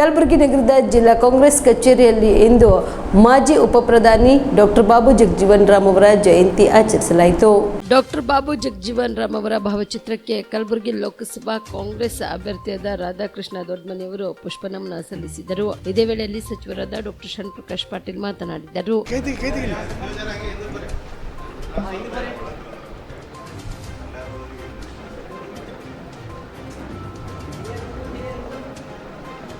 ಕಲಬುರಗಿ ನಗರದ ಜಿಲ್ಲಾ ಕಾಂಗ್ರೆಸ್ ಕಚೇರಿಯಲ್ಲಿ ಇಂದು ಮಾಜಿ ಉಪಪ್ರಧಾನಿ ಡಾಕ್ಟರ್ ಬಾಬು ಜಗಜೀವನ್ ರಾಮ್ ಅವರ ಜಯಂತಿ ಆಚರಿಸಲಾಯಿತು. ಡಾಕ್ಟರ್ ಬಾಬು ಜಗಜೀವನ್ ರಾಮ್ ಅವರ ಭಾವಚಿತ್ರಕ್ಕೆ ಕಲಬುರಗಿ ಲೋಕಸಭಾ ಕಾಂಗ್ರೆಸ್ ಅಭ್ಯರ್ಥಿಯಾದ ರಾಧಾಕೃಷ್ಣ ದೊಡ್ಡಮನೆಯವರು ಪುಷ್ಪ ನಮನ ಸಲ್ಲಿಸಿದರು. ಇದೇ ವೇಳೆಯಲ್ಲಿ ಸಚಿವರಾದ ಡಾಕ್ಟರ್ ಶಣ್ ಪ್ರಕಾಶ್ ಪಾಟೀಲ್ ಮಾತನಾಡಿದರು.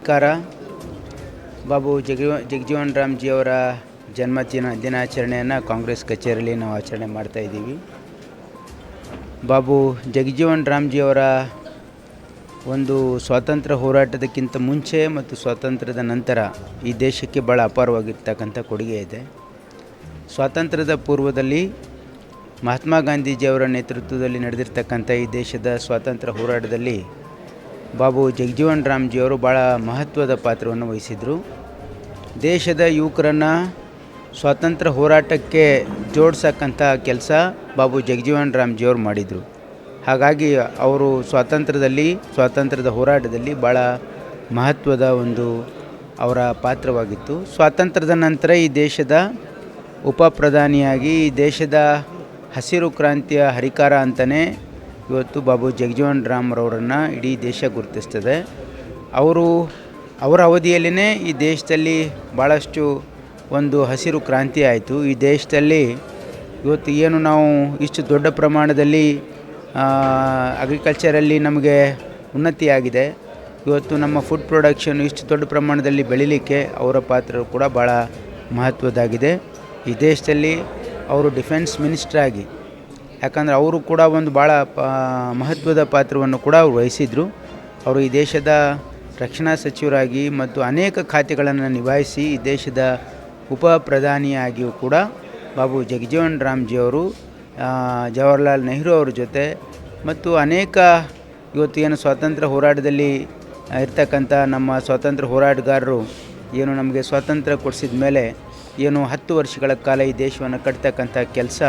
ನಮಸ್ಕಾರ. ಬಾಬು ಜಗೀವ ಜಗಜೀವನ್ ರಾಮ್ಜಿಯವರ ಜನ್ಮದಿನ ದಿನಾಚರಣೆಯನ್ನು ಕಾಂಗ್ರೆಸ್ ಕಚೇರಿಯಲ್ಲಿ ನಾವು ಆಚರಣೆ ಮಾಡ್ತಾ ಇದ್ದೀವಿ. ಬಾಬು ಜಗಜೀವನ್ ರಾಮ್ಜಿಯವರ ಒಂದು ಸ್ವಾತಂತ್ರ್ಯ ಹೋರಾಟದಕ್ಕಿಂತ ಮುಂಚೆ ಮತ್ತು ಸ್ವಾತಂತ್ರ್ಯದ ನಂತರ ಈ ದೇಶಕ್ಕೆ ಭಾಳ ಅಪಾರವಾಗಿರ್ತಕ್ಕಂಥ ಕೊಡುಗೆ ಇದೆ. ಸ್ವಾತಂತ್ರ್ಯದ ಪೂರ್ವದಲ್ಲಿ ಮಹಾತ್ಮ ಗಾಂಧೀಜಿಯವರ ನೇತೃತ್ವದಲ್ಲಿ ನಡೆದಿರ್ತಕ್ಕಂಥ ಈ ದೇಶದ ಸ್ವಾತಂತ್ರ್ಯ ಹೋರಾಟದಲ್ಲಿ ಬಾಬು ಜಗಜೀವನ್ ರಾಮ್ಜಿಯವರು ಭಾಳ ಮಹತ್ವದ ಪಾತ್ರವನ್ನು ವಹಿಸಿದರು. ದೇಶದ ಯುವಕರನ್ನು ಸ್ವಾತಂತ್ರ್ಯ ಹೋರಾಟಕ್ಕೆ ಜೋಡಿಸಕ್ಕಂಥ ಕೆಲಸ ಬಾಬು ಜಗಜೀವನ್ ರಾಮ್ಜಿಯವರು ಮಾಡಿದರು. ಹಾಗಾಗಿ ಅವರು ಸ್ವಾತಂತ್ರ್ಯದಲ್ಲಿ, ಸ್ವಾತಂತ್ರ್ಯದ ಹೋರಾಟದಲ್ಲಿ ಭಾಳ ಮಹತ್ವದ ಒಂದು ಅವರ ಪಾತ್ರವಾಗಿತ್ತು. ಸ್ವಾತಂತ್ರ್ಯದ ನಂತರ ಈ ದೇಶದ ಉಪ ಪ್ರಧಾನಿಯಾಗಿ ಈ ದೇಶದ ಹಸಿರು ಕ್ರಾಂತಿಯ ಹರಿಕಾರ ಅಂತಲೇ ಇವತ್ತು ಬಾಬು ಜಗಜೀವನ್ ರಾಮ್ರವರನ್ನು ಇಡೀ ದೇಶ ಗುರುತಿಸ್ತದೆ. ಅವರು ಅವರ ಅವಧಿಯಲ್ಲೇ ಈ ದೇಶದಲ್ಲಿ ಭಾಳಷ್ಟು ಒಂದು ಹಸಿರು ಕ್ರಾಂತಿ ಆಯಿತು. ಈ ದೇಶದಲ್ಲಿ ಇವತ್ತು ಏನು ನಾವು ಇಷ್ಟು ದೊಡ್ಡ ಪ್ರಮಾಣದಲ್ಲಿ ಅಗ್ರಿಕಲ್ಚರಲ್ಲಿ ನಮಗೆ ಉನ್ನತಿಯಾಗಿದೆ. ಇವತ್ತು ನಮ್ಮ ಫುಡ್ ಪ್ರೊಡಕ್ಷನ್ ಇಷ್ಟು ದೊಡ್ಡ ಪ್ರಮಾಣದಲ್ಲಿ ಬೆಳಿಲಿಕ್ಕೆ ಅವರ ಪಾತ್ರ ಕೂಡ ಭಾಳ ಮಹತ್ವದಾಗಿದೆ ಈ ದೇಶದಲ್ಲಿ ಅವರು ಡಿಫೆನ್ಸ್ ಮಿನಿಸ್ಟ್ರ್ ಆಗಿ ಯಾಕಂದರೆ ಅವರು ಕೂಡ ಒಂದು ಭಾಳ ಮಹತ್ವದ ಪಾತ್ರವನ್ನು ಕೂಡ ಅವರು ವಹಿಸಿದರು. ಅವರು ಈ ದೇಶದ ರಕ್ಷಣಾ ಸಚಿವರಾಗಿ ಮತ್ತು ಅನೇಕ ಖಾತೆಗಳನ್ನು ನಿಭಾಯಿಸಿ ಈ ದೇಶದ ಉಪ ಪ್ರಧಾನಿಯಾಗಿಯೂ ಕೂಡ ಬಾಬು ಜಗಜೀವನ್ ರಾಮ್ಜಿಯವರು ಜವಾಹರ್ಲಾಲ್ ನೆಹರು ಅವ್ರ ಜೊತೆ ಮತ್ತು ಅನೇಕ ಇವತ್ತು ಸ್ವಾತಂತ್ರ್ಯ ಹೋರಾಟದಲ್ಲಿ ಇರ್ತಕ್ಕಂಥ ನಮ್ಮ ಸ್ವಾತಂತ್ರ್ಯ ಹೋರಾಟಗಾರರು ಏನು ನಮಗೆ ಸ್ವಾತಂತ್ರ್ಯ ಕೊಡಿಸಿದ ಮೇಲೆ ಏನು ಹತ್ತು ವರ್ಷಗಳ ಕಾಲ ಈ ದೇಶವನ್ನು ಕಟ್ತಕ್ಕಂಥ ಕೆಲಸ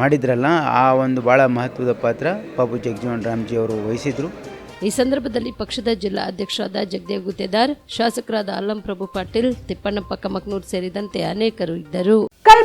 ಮಾಡಿದ್ರಲ್ಲ, ಆ ಒಂದು ಭಾಳ ಮಹತ್ವದ ಪಾತ್ರ ಬಾಬು ಜಗಜೀವನ್ ರಾಮ್ಜಿ ಅವರು ವಹಿಸಿದ್ರು. ಈ ಸಂದರ್ಭದಲ್ಲಿ ಪಕ್ಷದ ಜಿಲ್ಲಾ ಅಧ್ಯಕ್ಷರಾದ ಜಗದೇವ್ ಗುತ್ತೇದಾರ್, ಶಾಸಕರಾದ ಅಲ್ಲಂ ಪ್ರಭು ಪಾಟೀಲ್, ತಿಪ್ಪಣ್ಣಪ್ಪ ಕಮಕ್ನೂರ್ ಸೇರಿದಂತೆ ಅನೇಕರು ಇದ್ದರು.